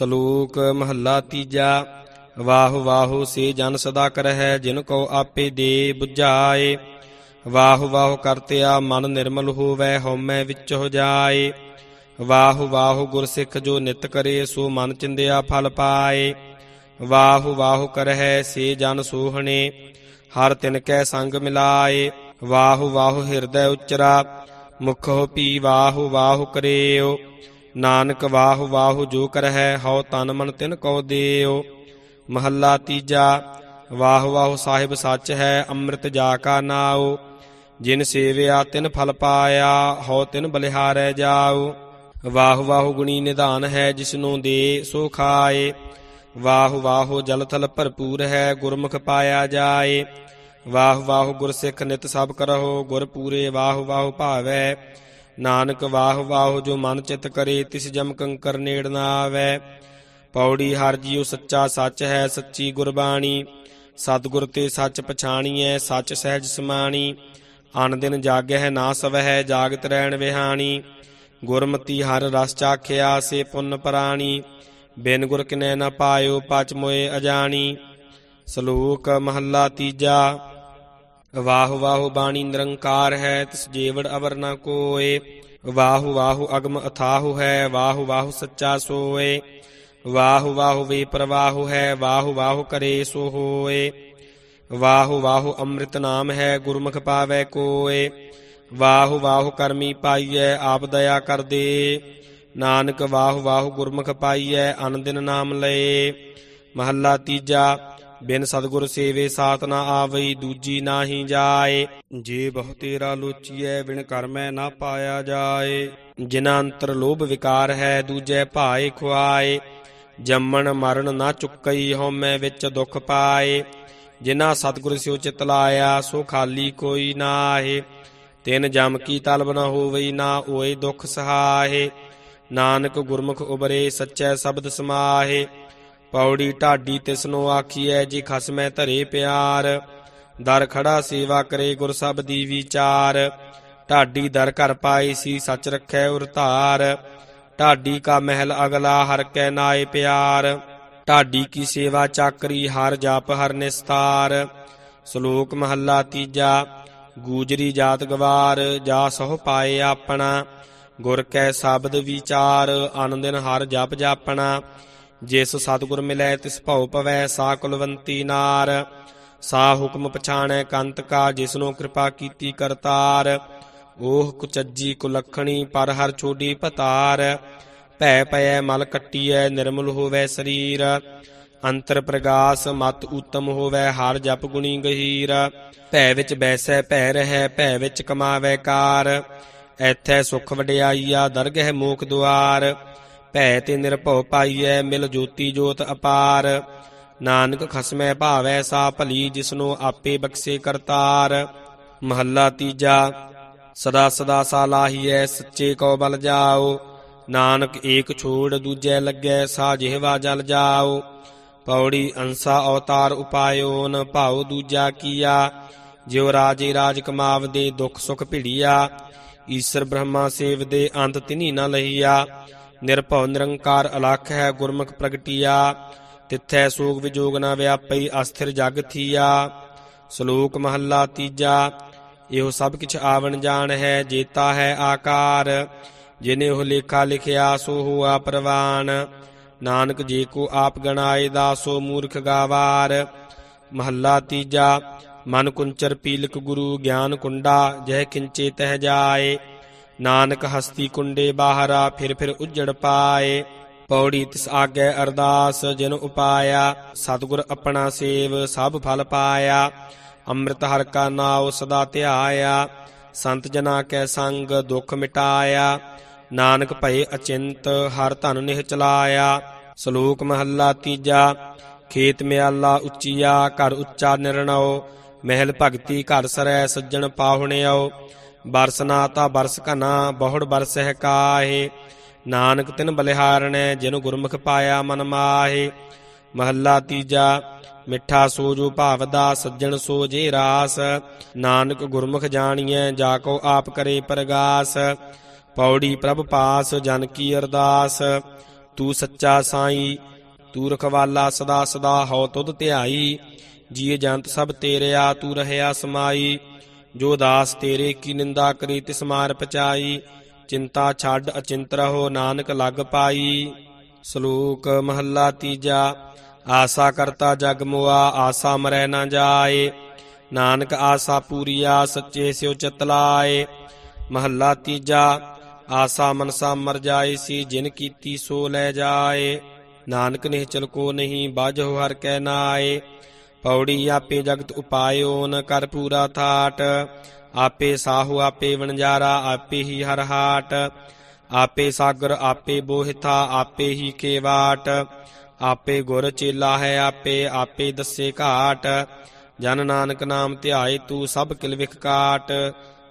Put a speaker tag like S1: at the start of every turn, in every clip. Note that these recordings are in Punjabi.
S1: ਸ਼ਲੋਕ ਮਹੱਲਾ ਤੀਜਾ। ਵਾਹ ਵਾਹ ਸੇ ਜਨ ਸਦਾ ਕਰਹਿ, ਜਿਨ ਕੋ ਆਪੇ ਦੇ 부ਝਾਏ ਵਾਹ ਵਾਹ ਕਰਤਿਆ ਮਨ ਨਿਰਮਲ ਹੋਵੈ, ਹਉਮੈ ਵਿੱਚ ਹੋ ਜਾਏ। ਵਾਹ ਵਾਹ ਗੁਰਸਿੱਖ ਜੋ ਨਿਤ ਕਰੇ, ਸੋ ਮਨ ਚਿੰਦਿਆ ਫਲ ਪਾਏ। ਵਾਹ ਵਾਹ ਕਰਹਿ ਸੇ ਜਨ ਸੋਹਣੇ, ਹਰ ਤਿਨ ਕੈ ਸੰਗ ਮਿਲਾਏ। ਵਾਹ ਵਾਹ ਹਿਰਦੈ ਉਚਰਾ ਹੋ ਪੀ ਵਾਹ ਵਾਹ ਕਰਿਓ। ਨਾਨਕ ਵਾਹ ਵਾਹ ਜੋ ਕਰਹਿ ਹਉ ਤਨ ਮਨ ਤਿਨ ਕਉ ਦੇਓ ਮਹੱਲਾ ਤੀਜਾ, ਵਾਹ ਵਾਹ ਸਾਹਿਬ ਸੱਚ ਹੈ, ਅੰਮ੍ਰਿਤ ਜਾ ਕਾ ਨਾਉ। ਜਿਨ ਸੇਵਿਆ ਤਿਨ ਫਲ ਪਾਇਆ, ਹਉ ਤਿਨ ਬਲਿਹਾਰੈ ਜਾਉ। ਵਾਹ ਵਾਹ ਗੁਣੀ ਨਿਧਾਨ ਹੈ, ਜਿਸਨੂੰ ਦੇ ਸੋ ਖਾਏ। ਵਾਹ ਵਾਹ ਜਲ ਥਲ ਭਰਪੂਰ ਹੈ, ਗੁਰਮੁਖ ਪਾਇਆ ਜਾਏ। ਵਾਹ ਵਾਹ ਗੁਰਸਿੱਖ ਨਿਤ ਸਭ ਕਰਹੁ, ਗੁਰ ਪੂਰੇ ਵਾਹ ਵਾਹ ਭਾਵੈ। ਨਾਨਕ ਵਾਹ ਵਾਹ ਜੋ ਮਨ ਚਿਤ ਕਰੇ, ਤਿਸ ਜਮ ਕੰਕਰ ਨੇੜ ਨਾ ਆਵੈ। ਪੌੜੀ ਹਰ ਜੀਉ ਸੱਚਾ ਸੱਚ ਹੈ, ਸੱਚੀ ਗੁਰਬਾਣੀ। ਸਤਿਗੁਰ ਤੇ ਸੱਚ ਪਛਾਣੀਐ, ਸੱਚ ਸਹਿਜ ਸਮਾਣੀ। ਅਨ ਦਿਨ ਜਾਗਹਿ ਨਾ ਸਵਹਿ, ਜਾਗਤ ਰਹਿਣ ਵਿਹਾਣੀ। ਗੁਰਮਤੀ ਹਰ ਰਸ ਚਾਖਿਆ, ਸੇ ਪੁੰਨ ਪ੍ਰਾਣੀ। ਬਿਨ ਗੁਰ ਕਿਨੈ ਨਾ ਪਾਇਓ, ਪਚ ਮੋਏ ਅਜਾਣੀ। ਸ਼ਲੋਕ ਮਹੱਲਾ ਤੀਜਾ। ਵਾਹ ਵਾਹ ਬਾਣੀ ਨਿਰੰਕਾਰ ਹੈ, ਤਿਸ ਜੀਵੜ ਅਵਰ ਨਾ ਕੋਏ। ਵਾਹ ਵਾਹ ਅਗਮ ਅਥਾਹੁ ਹੈ, ਵਾਹ ਵਾਹ ਸੱਚਾ ਸੋਏ। ਵਾਹ ਵਾਹ ਵੇ ਪ੍ਰਵਾਹੁ ਹੈ, ਵਾਹ ਵਾਹ ਕਰੇ ਸੋ ਹੋਏ। ਵਾਹ ਵਾਹ ਅੰਮ੍ਰਿਤ ਨਾਮ ਹੈ, ਗੁਰਮੁਖ ਪਾਵੈ ਕੋਏ। ਵਾਹ ਵਾਹ ਕਰਮੀ ਪਾਈਐ, ਆਪ ਦਇਆ ਕਰ ਦੇ ਨਾਨਕ ਵਾਹ ਵਾਹ ਗੁਰਮੁਖ ਪਾਈਐ ਅਨਦਿਨ ਨਾਮ ਲਏ। ਮਹੱਲਾ ਤੀਜਾ ਬਿਨ ਸਤਗੁਰ ਸੇਵੇ ਸਾਤ ਨਾ ਆਵਈ, ਦੂਜੀ ਨਾਹੀ ਜਾਏ। ਜੇ ਬਹੁ ਤੇਰਾ ਲੋਚੀਐ, ਬਿਨ ਕਰਮੈ ਨਾ ਪਾਇਆ ਜਾਏ। ਜਿਨਾ ਅੰਤਰ ਲੋਭ ਵਿਕਾਰ ਹੈ, ਦੂਜੈ ਭਾਏ ਖੁਆਏ। ਜੰਮਣ ਮਰਨ ਨਾ ਚੁੱਕਈ ਹਉਮੈ ਵਿੱਚ ਦੁੱਖ ਪਾਏ। ਜਿਨਾ ਸਤਿਗੁਰ ਸਿਉ ਚਿਤ ਲਾਇਆ, ਸੋ ਖਾਲੀ ਕੋਈ ਨਾਹੀ। ਤਿਨ ਜਮ ਕੀ ਤਲਬ ਨਾ ਹੋਵਈ, ਨਾ ਓਏ ਦੁੱਖ ਸਹਾਏ ਨਾਨਕ ਗੁਰਮੁਖ ਉਬਰੇ, ਸੱਚੈ ਸ਼ਬਦ ਸਮਾਹੇ। ਪੌੜੀ ਢਾਡੀ ਤਿਸਨੋ ਆਖੀਐ, ਜੀ ਖਸਮੈ ਧਰੇ ਪਿਆਰ। ਦਰ ਖੜਾ ਸੇਵਾ ਕਰੇ ਗੁਰ ਸਭ ਸਬਦੀ ਵਿਚਾਰ। ਢਾਡੀ ਦਰ ਘਰ ਪਾਈ ਸੀ, ਸੱਚ ਰੱਖੈ ਉਰ ਧਾਰ। ਢਾਡੀ ਕਾ ਮਹਿਲ ਅਗਲਾ, ਹਰ ਕੈ ਨਾਏ ਪਿਆਰ। ਢਾਡੀ ਕੀ ਸੇਵਾ ਚਾਕਰੀ, ਹਰ ਜਪ ਹਰ ਨਿਸਤਾਰ। ਸ਼ਲੋਕ ਮਹੱਲਾ ਤੀਜਾ, ਗੂਜਰੀ ਜਾਤ ਗਵਾਰ, ਜਾ ਸਹੁ ਪਾਏ ਆਪਣਾ। ਗੁਰ ਕੈ ਸ਼ਬਦ ਵਿਚਾਰ ਆਨੰਦਨ ਹਰ ਜਪ ਜਾਪਣਾ। ਜਿਸ ਸਤਿਗੁਰ ਮਿਲੈ, ਤਿਸ ਭਉ ਪਵੈ, ਸਾ ਕੁਲਵੰਤੀ ਨਾਰ। ਸਾ ਹੁਕਮ ਪਛਾਣੈ ਕੰਤ ਕਾ, ਜਿਸਨੋ ਕਿਰਪਾ ਕੀਤੀ ਕਰਤਾਰ। ਓਹ ਕੁਚੱਜੀ ਕੁਲਖਣੀ, ਪਰ ਹਰ ਛੋਡੀ ਪਤਾਰ। ਭੈ ਪਇਐ, ਮਲ ਕੱਟੀਐ, ਨਿਰਮਲ ਹੋਵੈ ਸਰੀਰ। ਅੰਤਰ ਪ੍ਰਗਾਸ, ਮਤ ਉਤਮ ਹੋਵੈ, ਹਰ ਜਪ ਗੁਣੀ ਗਹੀਰ। ਭੈ ਵਿੱਚ ਬੈਸੈ, ਭੈ ਰਹੈ, ਭੈ ਵਿੱਚ ਕਮਾਵੈ ਕਾਰ। ਐਥੈ ਸੁਖ ਵਡਿਆਈਆ, ਦਰਗਹਿ ਮੋਖ ਦੁਆਰ। ਭੈ ਤੇ ਨਿਰਭਉ ਪਾਈਐ ਮਿਲ ਜੋਤੀ ਜੋਤ ਅਪਾਰ। ਨਾਨਕ ਖਸਮੈ ਭਾਵੈ ਸਾ ਭਲੀ ਜਿਸਨੂੰ ਆਪੇ ਬਖਸ਼ੇ ਕਰਤਾਰ। ਮਹੱਲਾ ਤੀਜਾ, ਸਦਾ ਸਦਾ ਸਾ ਲਾਹੀਐ ਸੱਚੇ ਕੋ ਬਲ ਜਾਓ। ਨਾਨਕ ਏਕ ਛੋੜ ਦੂਜੈ ਲੱਗੈ ਸਾ ਜਿਹਵਾ ਜਲ ਜਾਓ। ਪੌੜੀ ਅੰਸਾ ਅਵਤਾਰ ਉਪਾਇਓਨ ਭਾਉ ਦੂਜਾ ਕੀਆ। ਜਿਉ ਰਾਜੇ ਰਾਜ ਕਮਾਵ ਦੇ ਦੁਖ ਸੁਖ ਭਿੜੀਆ। ਈਸ਼ਰ ਬ੍ਰਹਮਾ ਸੇਵ ਦੇ ਅੰਤ ਤਿਨੀ ਨਾ ਲਹੀਆ। ਨਿਰਭਉ ਨਿਰੰਕਾਰ ਅਲਖ ਹੈ, ਗੁਰਮੁਖ ਪ੍ਰਗਟਿਆ। ਤਿੱਥੈ ਸੋਗ ਵਿਜੋਗ ਨ ਵਿਆਪਈ, ਅਸਥਿਰ ਜਗ ਥੀਆ। ਸ਼ਲੋਕ ਮਹੱਲਾ ਤੀਜਾ, ਇਹੋ ਸਭ ਕਿਛ ਆਵਣ ਜਾਣ ਹੈ, ਜੇਤਾ ਹੈ ਆਕਾਰ। ਜਿਨੇ ਉਹ ਲੇਖਾ ਲਿਖਿਆ, ਸੋ ਹੁਆ ਪ੍ਰਵਾਨ। ਨਾਨਕ ਜੀ ਕੋ ਆਪ ਗਣਾਏ ਦਾ ਸੋ ਮੂਰਖ ਗਾਵਾਰ। ਮਹੱਲਾ ਤੀਜਾ, ਮਨ ਕੁੰਚਰ ਪੀਲਕ ਗੁਰੂ, ਗਿਆਨ ਕੁੰਡਾ, ਜਹ ਕਿੰਚੇ ਤਹ ਜਾਏ। ਨਾਨਕ ਹਸਤੀ ਕੁੰਡੇ ਬਾਹਰਾ ਫਿਰ ਫਿਰ ਉਜੜ ਪਾਏ। ਪੌੜੀ ਤਿਸ ਆਗੇ ਅਰਦਾਸ, ਜਿਨ ਉਪਾਇਆ, ਸਤਿਗੁਰ ਆਪਣਾ ਸੇਵ, ਸਭ ਫਲ ਪਾਇਆ। ਅੰਮ੍ਰਿਤ ਹਰ ਕਾ ਨਾਉ ਸਦਾ ਧਿਆਇਆ, ਸੰਤ ਜਨਾ ਕੈ ਸੰਗ ਦੁਖ ਮਿਟਾਇਆ। ਨਾਨਕ ਭਏ ਅਚਿੰਤ, ਹਰ ਧਨ ਨਿਹ ਚਲਾਇਆ। ਸ਼ਲੋਕ ਮਹੱਲਾ ਤੀਜਾ, ਖੇਤ ਮਿਆਲਾ ਉੱਚੀਆ, ਘਰ ਉੱਚਾ ਨਿਰਣਉ। ਮਹਿਲ ਭਗਤੀ ਘਰ ਸਰੈ ਸੱਜਣ ਪਾਹੁਣਿਓ। ਬਰਸ ਨਾ ਤਾ ਬਰਸ ਘਨਾ, ਬਹੁੜ ਬਰਸਹਿ ਕਾਹੇ। ਨਾਨਕ ਤਿਨ ਬਲਿਹਾਰਣੈ ਜਿਨ ਗੁਰਮੁਖ ਪਾਇਆ ਮਨ ਮਾਹੇ। ਮਹੱਲਾ ਤੀਜਾ, ਮਿੱਠਾ ਸੋਜੋ ਭਾਵਦਾ ਸੱਜਣ ਸੋ ਜੇ ਰਾਸ। ਨਾਨਕ ਗੁਰਮੁਖ ਜਾਣੀਐ, ਜਾ ਕੋ ਆਪ ਕਰੇ ਪ੍ਰਗਾਸ। ਪੌੜੀ ਪ੍ਰਭ ਪਾਸ, ਜਨ ਕੀ ਅਰਦਾਸ। ਤੂੰ ਸੱਚਾ ਸਾਈ, ਤੂੰ ਰਖਵਾਲਾ ਸਦਾ ਸਦਾ, ਹਉ ਤੁਧ ਧਿਆਈ। ਜੀਏ ਜੰਤ ਸਭ ਤੇਰਿਆ ਤੂੰ ਰਹਿਆ ਸਮਾਈ। ਜੋ ਦਾਸ ਤੇਰੇ ਕੀ ਨਿੰਦਾ ਕਰੀ, ਤਿਸ ਮਾਰ ਪਚਾਈ। ਚਿੰਤਾ ਛੱਡ ਅਚਿੰਤ ਰਹੋ, ਨਾਨਕ ਲੱਗ ਪਾਈ। ਸ਼ਲੋਕ ਮਹੱਲਾ ਤੀਜਾ, ਆਸਾ ਕਰਤਾ ਜਗ ਮੁਆ, ਆਸਾ ਮਰੈ ਨਾ ਜਾਏ। ਨਾਨਕ ਆਸਾ ਪੂਰੀਆ, ਸੱਚੇ ਸਿਉ ਚਿਤ ਲਾਏ। ਮਹੱਲਾ ਤੀਜਾ, ਆਸਾ ਮਨਸਾ ਮਰ ਜਾਏ ਸੀ, ਜਿਨ ਕੀਤੀ ਸੋ ਲੈ ਜਾਏ। ਨਾਨਕ ਨਿਹਚਲ ਕੋ ਨਹੀਂ, ਬਾਝੋ ਹਰ ਕੈ ਨਾਏ। ਪੌੜੀ ਆਪੇ ਜਗਤ ਉਪਾਇਓ, ਨ ਕਰ ਪੂਰਾ ਥਾਟ। ਆਪੇ ਸਾਹੂ, ਆਪੇ ਵਣਜਾਰਾ, ਆਪੇ ਹੀ ਹਰ ਹਾਟ। ਆਪੇ ਸਾਗਰ, ਆਪੇ ਬੋਹਿਥਾ, ਆਪੇ ਹੀ ਕੇਵਾਟ ਆਪੇ ਗੁਰ ਚੇਲਾ ਹੈ ਆਪੇ ਆਪੇ ਦੱਸੇ ਘਾਟ। ਜਨ ਨਾਨਕ ਨਾਮ ਧਿਆਏ ਤੂੰ ਸਭ ਕਿਲ ਵਿਖ ਕਾਟ।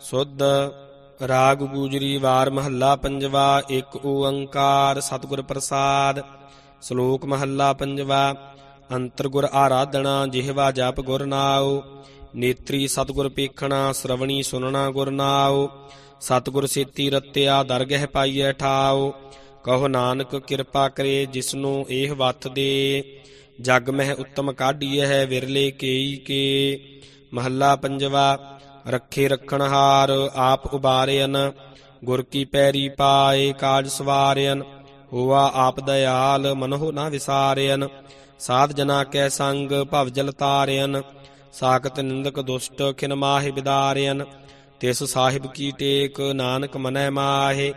S1: ਸੁਧ ਰਾਗ ਗੂਜਰੀ ਵਾਰ ਮਹੱਲਾ ਪੰਜਵਾ ਇੱਕ ਓੰਕਾਰ ਸਤਿਗੁਰ ਪ੍ਰਸਾਦ। ਸ਼ਲੋਕ ਮਹੱਲਾ ਪੰਜਵਾ ਅੰਤਰ ਗੁਰ ਆਰਾਧਣਾ ਜਿਹਵਾ ਜਪ ਗੁਰ ਨਾਉ। ਨੇਤਰੀ ਸਤਿਗੁਰ ਪੇਖਣਾ, ਸ਼ਰਵਣੀ ਸੁਨਣਾ ਗੁਰ ਨਾਉ। ਸਤਿਗੁਰ ਸੇਤੀ ਰਤਿਆ, ਦਰਗਹਿ ਪਾਈਐ ਠਾਉ। ਕਹੋ ਨਾਨਕ ਕਿਰਪਾ ਕਰੇ, ਜਿਸਨੂੰ ਇਹ ਵਤ ਦੇ। ਜਗ ਮਹਿ ਉੱਤਮ ਕਾਢੀਐ ਹੈ, ਵਿਰਲੇ ਕੇਈ ਕੇ। ਮਹੱਲਾ ਪੰਜਵਾ, ਰੱਖੇ ਰੱਖਣ ਹਾਰ, ਆਪ ਉਬਾਰਿਅਨ ਗੁਰ ਕੀ ਪੈਰੀ ਪਾਏ, ਕਾਜ ਸਵਾਰਿਅਨ ਹੋਆ ਆਪ ਦਇਆਲ, ਮਨਹੁ ਨਾ ਵਿਸਾਰਿਅਨ ਸਾਧ ਜਨਾ ਕੈ ਸੰਗ ਭਵ ਜਲ ਤਾਰਿਅਨ, ਸਾਖਤ ਨਿੰਦਕ ਦੁਸ਼ਟ ਖਿਨ ਮਾਹਿ ਬਿਦਾਰਿਅਨ, ਤਿਸ ਸਾਹਿਬ ਕੀ ਟੇਕ ਨਾਨਕ ਮਨੈ ਮਾਹੇ,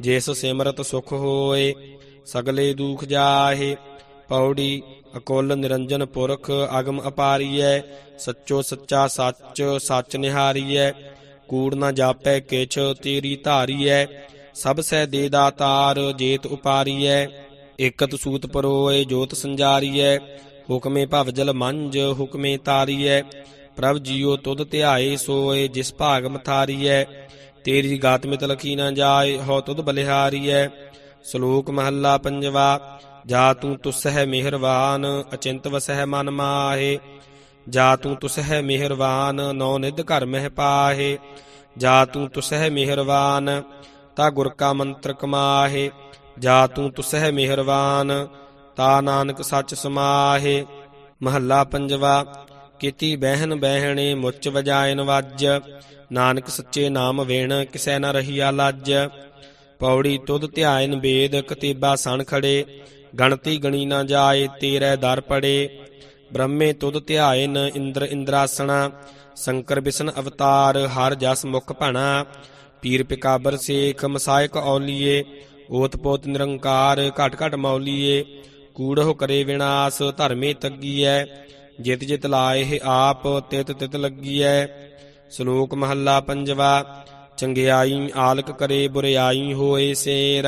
S1: ਜਿਸ ਸਿਮਰਤ ਸੁਖ ਹੋਏ, ਸਗਲੇ ਦੂਖ ਜਾਹੇ, ਪੌੜੀ ਅਕੁਲ ਨਿਰੰਜਨ ਪੁਰਖ ਅਗਮ ਅਪਾਰੀਐ, ਸੱਚੋ ਸੱਚਾ ਸੱਚ ਸੱਚ ਨਿਹਾਰੀਐ, ਕੂੜ ਨਾ ਜਾਪੈ ਕਿਛ ਤੇਰੀ ਧਾਰੀਐ, ਸਭ ਸਹਿ ਦੇ ਦਾਤਾਰ ਜੇਤ ਉਪਾਰੀਐ ਇਕਤ ਸੂਤ ਪਰੋਏ ਜੋਤ ਸੰਜਾਰੀਐ, ਹੁਕਮੇ ਭਵ ਜਲ ਮੰਜ ਹੁਕਮੇ ਤਾਰੀਐ। ਪ੍ਰਭ ਜੀਓ ਤੁਧ ਧਿਆਏ ਸੋਏ, ਜਿਸ ਭਾਗ ਮਥਾਰੀਐ। ਤੇਰੀ ਗਾਤ ਮਿਤ ਲਖੀ ਨਾ ਜਾਏ ਹੋ ਤੁਧ ਬਲਿਹਾਰੀਐ। ਸ਼ਲੋਕ ਮਹੱਲਾ ਪੰਜਵਾ, ਜਾ ਤੂੰ ਤੁਸਹਿ ਮਿਹਰਵਾਨ, ਅਚਿੰਤ ਵਸਹਿ ਮਨ ਮਾਹੇ। ਜਾ ਤੂੰ ਤੁਸਹਿ ਮਿਹਰਵਾਨ, ਨੌ ਨਿਧ ਘਰ ਮਹਿ ਪਾਹੇ। ਜਾ ਤੂੰ ਤੁਸਹਿ ਮਿਹਰਵਾਨ, ਤਾ ਗੁਰ ਕਾ ਮੰਤਰ ਕਮਾਹੇ। ਜਾ ਤੂੰ ਤੁਸਹਿ ਮਿਹਰਵਾਨ, ਤਾ ਨਾਨਕ ਸੱਚ ਸਮਾਹੇ। ਮਹੱਲਾ ਪੰਜਵਾ, ਕੀਤੀ ਬਹਿਨ ਬਹਿਣੇ ਮੁੱਚ ਵਜਾਇਨ ਵੱਜ। ਨਾਨਕ ਸੱਚੇ ਨਾਮ ਵੇਣ ਕਿਸੈ ਨ ਰਹੀਆ ਲੱਜ। ਪੌੜੀ ਤੁਧ ਧਿਆਇਨ ਵੇਦ ਕਤੀਬਾ ਸਣ ਖੜੇ। ਗਣਤੀ ਗਣੀ ਨਾ ਜਾਏ ਤੇਰੇ ਦਰ ਪੜੇ। ਬ੍ਰਹਮੇ ਤੁਧ ਧਿਆਇਨ ਇੰਦਰ ਇੰਦਰਾਸਣਾ। ਸ਼ੰਕਰ ਬਿਸ਼ਨ ਅਵਤਾਰ ਹਰ ਜਸ ਮੁਖ ਭਣਾ। ਪੀਰ ਪਿਕਾਬਰ ਸੇਖ ਮਸਾਇਕ ਔਲੀਏ। ਓਤ ਪੋਤ ਨਿਰੰਕਾਰ, ਘਟ ਘਟ ਮੌਲੀਏ, ਕੂੜਹੁ ਕਰੇ ਵਿਨਾਸ਼, ਧਰਮੇ ਤੱਗੀਐ, ਜਿਤ ਜਿਤ ਲਾਏ ਆਪ, ਤਿਤ ਤਿਤ ਲੱਗੀਐ। ਸ਼ਲੋਕ ਮਹੱਲਾ ਪੰਜਵਾ, ਚੰਗਿਆਈ ਆਲਕ ਕਰੇ ਬੁਰਿਆਈ ਹੋਏ ਸੇਰ।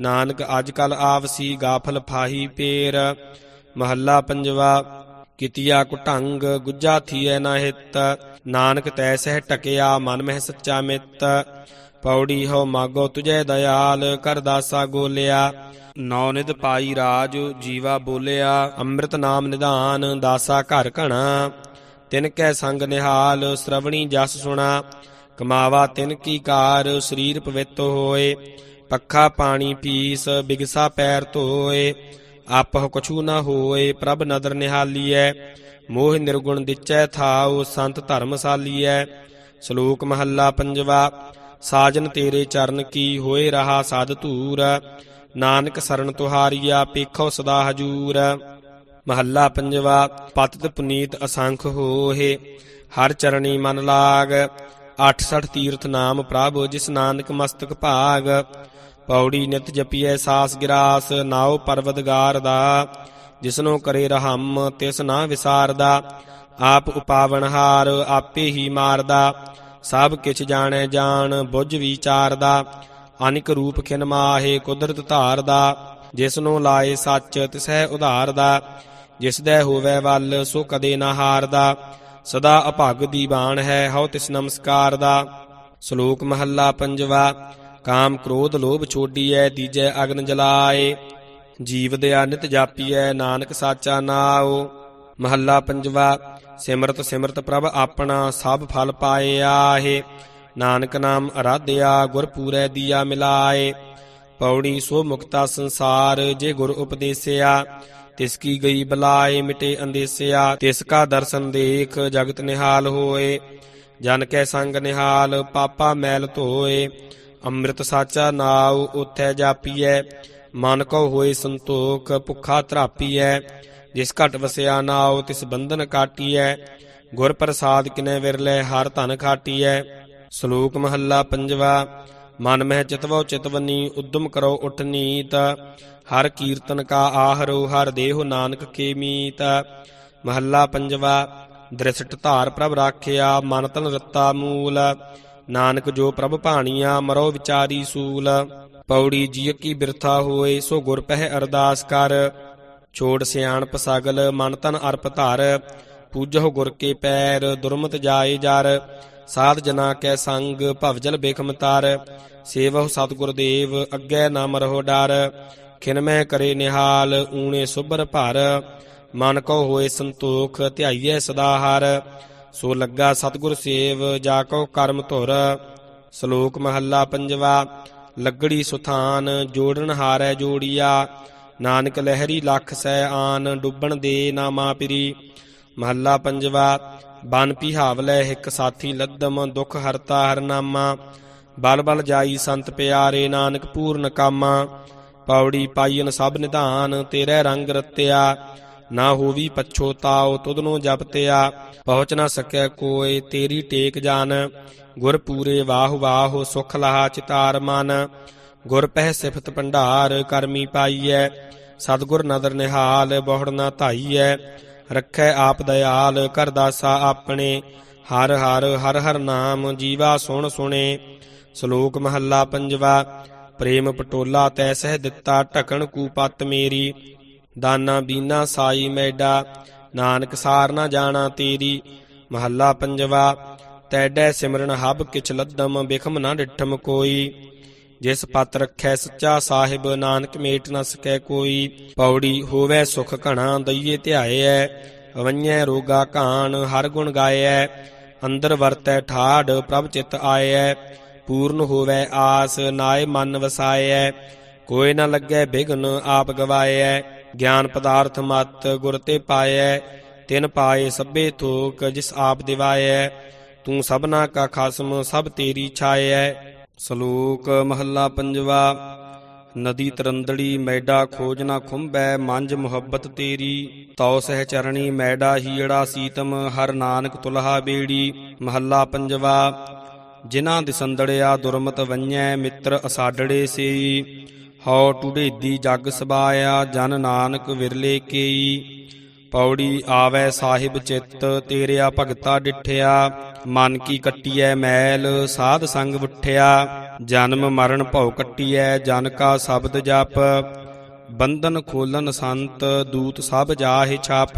S1: ਨਾਨਕ ਅੱਜ ਕਲ ਆਵਸੀ ਗਾਫਲ ਫਾਹੀ ਪੇਰ। ਮਹੱਲਾ ਪੰਜਵਾ, ਕਿਤਿਆ ਕੁਟੰਗ ਗੁੱਜਾ ਥੀਐ ਨਾ ਹਿੱਤ। ਨਾਨਕ ਤੈਸਹਿ ਟਕਿਆ ਮਨ ਮਹਿ ਸੱਚਾ ਮਿੱਤ। ਪੌੜੀ ਹੋ ਮਾਗੋ ਤੁਝੈ ਦਇਆਲ ਕਰ ਦਾਸਾ ਗੋਲਿਆ। ਨੌ ਨਿਧ ਪਾਈ ਰਾਜ, ਜੀਵਾ ਬੋਲਿਆ। ਅੰਮ੍ਰਿਤ ਨਾਮ ਨਿਧਾਨ, ਦਾਸਾ ਘਰ ਘਣਾ। ਤਿਨ ਕੈ ਸੰਗ ਨਿਹਾਲ, ਸ਼ਰਵਣੀ ਜਸ ਸੁਣਾ। ਕਮਾਵਾ ਤਿਨ ਕੀ ਕਾਰ, ਸਰੀਰ ਪਵਿੱਤ ਹੋਏ। ਪੱਖਾ ਪਾਣੀ ਪੀਸ, ਬਿਗਸਾ ਪੈਰ ਧੋਏ। ਆਪਹੁ ਕਛੂ ਨਾ ਹੋਏ, ਪ੍ਰਭ ਨਦਰ ਨਿਹਾਲੀਐ। ਮੋਹ ਨਿਰਗੁਣ ਦਿਚੈ ਥਾਉ, ਸੰਤ ਧਰਮਸਾਲੀਐ। ਸ਼ਲੋਕ ਮਹੱਲਾ ਪੰਜਵਾ ਸਾਜਨ ਤੇਰੇ ਚਰਨ ਕੀ ਹੋਏ ਰਹਾ ਸਦ ਧੂਰ? ਨਾਨਕ ਸਰਨ ਤੁਹਾਰੀਆ ਪੇਖੋ ਸਦਾ ਹਜੂਰ। ਮਹੱਲਾ ਪੰਜਵਾ, ਪਤਿਤ ਪੁਨੀਤ ਅਸੰਖ ਹੋਏ ਹਰ ਚਰਣੀ ਮਨ ਲਾਗ। 68 ਤੀਰਥ ਨਾਮ ਪ੍ਰਭ, ਜਿਸ ਨਾਨਕ ਮਸਤਕ ਭਾਗ। ਪੌੜੀ ਨਿਤ ਜਪੀਐ ਸਾਸ ਗਿਰਾਸ, ਨਾਉ ਪਰਵਦਗਾਰ ਦਾ ਜਿਸਨੋ ਕਰੇ ਰਹਮ, ਤਿਸ ਨਾ ਵਿਸਾਰਦਾ। ਆਪ ਉਪਾਵਨਹਾਰ ਆਪੇ ਹੀ ਮਾਰਦਾ। ਸਭ ਕਿਛ ਜਾਣੈ ਜਾਣ, ਬੁੱਝ ਵਿਚਾਰਦਾ, ਅਨਿਕ ਰੂਪ ਖਿਨ ਮਾਹੇ, ਕੁਦਰਤ ਧਾਰਦਾ। ਜਿਸਨੂੰ ਲਾਏ ਸੱਚ, ਤਿਸਹਿ ਉਧਾਰਦਾ। ਜਿਸ ਦੇ ਹੋਵੇ ਵੱਲ, ਸੋ ਕਦੇ ਨਾ ਹਾਰਦਾ। ਸਦਾ ਅਭਗ ਦੀ ਬਾਣ ਹੈ, ਹਉ ਤਿਸ ਨਮਸਕਾਰ ਦਾ ਸ਼ਲੋਕ ਮਹੱਲਾ ਪੰਜਵਾ, ਕਾਮ ਕ੍ਰੋਧ ਲੋਭ ਛੋਡੀਐ, ਦੀਜੈ ਅਗਨ ਜਲਾਏ। ਜੀਵ ਦਿਆ ਨਿਤ ਜਾਪੀਐ, ਨਾਨਕ ਸਾਚਾ ਨਾਉ। ਮਹੱਲਾ ਪੰਜਵਾ, ਸਿਮਰਤ ਸਿਮਰਤ ਪ੍ਰਭ, ਆਪਣਾ ਸਭ ਫਲ ਪਾਏ ਆਹੇ ਨਾਨਕ ਨਾਮ ਅਰਾਧਿਆ ਗੁਰ ਪੂਰੈ ਦੀਆ ਮਿਲਾਏ। ਪੌੜੀ ਸੋ ਮੁਕਤਾ ਸੰਸਾਰ, ਜੇ ਗੁਰ ਉਪਦੇਸਿਆ, ਤਿਸ ਕੀ ਗਈ ਬਲਾਏ ਮਿਟੇ ਅੰਦੇਸਿਆ, ਤਿਸ ਕਾ ਦਰਸ਼ਨ ਦੇਖ ਜਗਤ ਨਿਹਾਲ ਹੋਏ। ਜਨ ਕੈ ਸੰਗ ਨਿਹਾਲ, ਪਾਪਾ ਮੈਲ ਧੋਏ। ਅੰਮ੍ਰਿਤ ਸਾਚਾ ਨਾਉ, ਉਥੈ ਜਾਪੀਐ। ਮਨ ਕੋ ਹੋਏ ਸੰਤੋਖ, ਭੁਖਾ ਤਰਾਪੀਐ ਜਿਸ ਘਟ ਵਸਿਆ ਨਾਉ ਤਿਸ ਬੰਧਨ ਕਾਟੀਐ। ਗੁਰ ਪ੍ਰਸਾਦ ਕਿਨੇ ਵਿਰਲੇ, ਹਰ ਧਨ ਖਾਟੀਐ। ਸ਼ਲੋਕ ਮਹੱਲਾ ਪੰਜਵਾ, ਮਨ ਮਹਿ ਚਿਤਵੋ ਚਿਤਵਨੀ, ਉਦਮ ਕਰੋ ਉਠ ਨੀਤ। ਹਰ ਕੀਰਤਨ ਕਾ ਆਹਰੋ, ਹਰ ਦੇਹੁ ਨਾਨਕ ਕੇ ਮੀਤ। ਮਹੱਲਾ ਪੰਜਵਾ, ਦ੍ਰਿਸ਼ਟ ਧਾਰ ਪ੍ਰਭ ਰਾਖਿਆ, ਮਨ ਤਨ ਰਤਾ ਮੂਲ। ਨਾਨਕ ਜੋ ਪ੍ਰਭ ਭਾਣੀਆ ਮਰੋ ਵਿਚਾਰੀ ਸੂਲ। ਪੌੜੀ ਜੀ ਕੀ ਬਿਰਥਾ ਹੋਏ, ਸੋ ਗੁਰ ਪਹਿ ਅਰਦਾਸ ਕਰ। ਛੋੜ ਸਿਆਣਪ ਸਗਲ ਮਨ ਤਨ ਅਰਪ ਧਾਰ, ਪੂਜਹੁ ਗੁਰ ਕੇ ਪੈਰ, ਦੁਰਮਤ ਜਾਏ ਜਰ, ਸਾਧ ਜਨਾ ਕੈ ਸੰਗ ਭਵਜਲ ਬੇਖਮ ਤਾਰ, ਸੇਵਹੁ ਸਤਿਗੁਰ ਦੇਵ, ਅੱਗੇ ਨਾ ਮਰਹੁ ਡਰ ਖਿਨਮੈ ਕਰੇ ਨਿਹਾਲ, ਊਣੇ ਸੁਭਰ ਭਰ, ਮਨ ਕੋ ਹੋਏ ਸੰਤੋਖ, ਧਿਆਈਐ ਸਦਾ ਹਰ, ਸੋ ਲੱਗਾ ਸਤਿਗੁਰ ਸੇਵ, ਜਾ ਕੋ ਕਰਮ ਧੁਰ, ਸ਼ਲੋਕ ਮਹੱਲਾ ਪੰਜਵਾ, ਲੱਗੜੀ ਸੁਥਾਨ, ਜੋੜਨ ਹਾਰੈ ਜੋੜੀਆ ਨਾਨਕ ਲਹਿਰੀ ਲੱਖ ਸੈ ਆਨ, ਡੁੱਬਣ ਦੇ ਨਾ ਮਾਪਰੀ ਮਹੱਲਾ ਪੰਜਵਾ, ਬਨ ਪਿਹਾਵਲੇ ਹਿਕ ਸਾਥੀ ਲੱਦਮ, ਦੁਖ ਹਰਤਾ ਹਰਨਾਮਾ ਬਲ ਬਲ ਜਾਈ ਸੰਤ ਪਿਆਰੇ ਨਾਨਕ ਪੂਰਨ ਕਾਮਾ। ਪੌੜੀ ਪਾਈਨ ਸਭ ਨਿਧਾਨ, ਤੇਰੇ ਰੰਗ ਰਤਿਆ। ਨਾ ਹੋਵੀ ਪਛੋਤਾਉ ਤੁਧਨੋ ਜਪਤਿਆ ਪਹੁੰਚ ਨਾ ਸਕੈ ਕੋਏ, ਤੇਰੀ ਟੇਕ ਜਾਨ। ਗੁਰ ਪੂਰੇ ਵਾਹ ਵਾਹ, ਸੁਖ ਲਹਾ ਚਿਤਾਰ ਮਨ। ਗੁਰ ਪਹਿ ਸਿਫਤ ਭੰਡਾਰ ਕਰਮੀ ਪਾਈਐ, ਸਤਗੁਰ ਨਦਰ ਨਿਹਾਲ ਬਹੁੜ ਨਾ ਧਾਈਐ, ਰੱਖੈ ਆਪ ਦਇਆਲ ਕਰ ਦਾਸਾ ਆਪਣੇ, ਹਰ ਹਰ ਹਰ ਹਰ ਨਾਮ ਜੀਵਾ ਸੁਣ ਸੁਣੇ, ਸ਼ਲੋਕ ਮਹੱਲਾ ਪੰਜਵਾ, ਪ੍ਰੇਮ ਪਟੋਲਾ ਤੈ ਸਹਿ ਦਿੱਤਾ ਢਕਣ ਕੂ ਪਤ ਮੇਰੀ, ਦਾਨਾ ਬੀਨਾ ਸਾਈ ਮੈਡਾ, ਨਾਨਕ ਸਾਰ ਨਾ ਜਾਣਾ ਤੇਰੀ, ਮਹੱਲਾ ਪੰਜਵਾ, ਤੈਡੈ ਸਿਮਰਨ ਹਬ ਕਿਛ ਲੱਦਮ ਬਿਖਮ ਨਾ ਡਿਠਮ ਕੋਈ ਜਿਸ ਪਤ ਰਖੈ ਸੱਚਾ ਸਾਹਿਬ, ਨਾਨਕ ਮੇਟ ਨ ਸਕੈ ਕੋਈ। ਪੌੜੀ ਹੋਵੇ ਸੁਖ ਘਣਾ, ਦਈਏ ਧਿਆਏਐ ਵੰਨਿਐ ਰੋਗਾ ਘਾਣ, ਹਰ ਗੁਣ ਗਾਇਐ ਅੰਦਰ ਵਰਤੈ ਠਾੜ, ਪ੍ਰਭ ਚਿਤ ਆਇਐ ਪੂਰਨ ਹੋਵੇ ਆਸ, ਨਾਏ ਮਨ ਵਸਾਇਐ ਕੋਈ ਨ ਲੱਗੈ ਬਿਗਨ, ਆਪ ਗਵਾਇਐ ਗਿਆਨ ਪਦਾਰਥ ਮਤ, ਗੁਰ ਤੇ ਪਾਇਐ ਤਿਨ ਪਾਏ ਸਭੇ ਥੋਕ, ਜਿਸ ਆਪ ਦਿਵਾਇਐ ਤੂੰ ਸਭਨਾ ਕਾ ਖਾਸਮ, ਸਭ ਤੇਰੀ ਛਾਇਐ ਸ਼ਲੋਕ ਮਹੱਲਾ ਪੰਜਵਾ, ਨਦੀ ਤਰੰਦੜੀ ਮੈਡਾ ਖੋਜ ਨਾ ਖੁੰਬੈ ਮੰਜ ਮੁਹੱਬਤ ਤੇਰੀ, ਤਉ ਸਹਿ ਚਰਣੀ ਮੈਡਾ ਹੀੜਾ ਸੀਤਮ, ਹਰ ਨਾਨਕ ਤੁਲਹਾ ਬੇੜੀ। ਮਹੱਲਾ ਪੰਜਵਾ, ਜਿਨ੍ਹਾਂ ਦਿਸੰਦੜਿਆ ਦੁਰਮਤ ਵੰਨਿਐ, ਮਿੱਤਰ ਅਸਾਡੜੇ ਸੇਈ। ਹਉ ਟੁੜੇਦੀ ਜਗ ਸਬਾਇਆ, ਜਨ ਨਾਨਕ ਵਿਰਲੇ ਕੇਈ। ਪੌੜੀ ਆਵੈ ਸਾਹਿਬ ਚਿੱਤ, ਤੇਰਿਆ ਭਗਤਾ ਡਿਠਿਆ। ਮਨ ਕੀ ਕੱਟੀਐ ਮੈਲ, ਸਾਧ ਸੰਗ ਉਠਿਆ, ਜਨਮ ਮਰਨ ਭਉ ਕੱਟੀਐ, ਜਨ ਕਾ ਸ਼ਬਦ ਜਪ। ਬੰਧਨ ਖੋਲਨ ਸੰਤ, ਦੂਤ ਸਭ ਜਾਹਿ ਛਾਪ।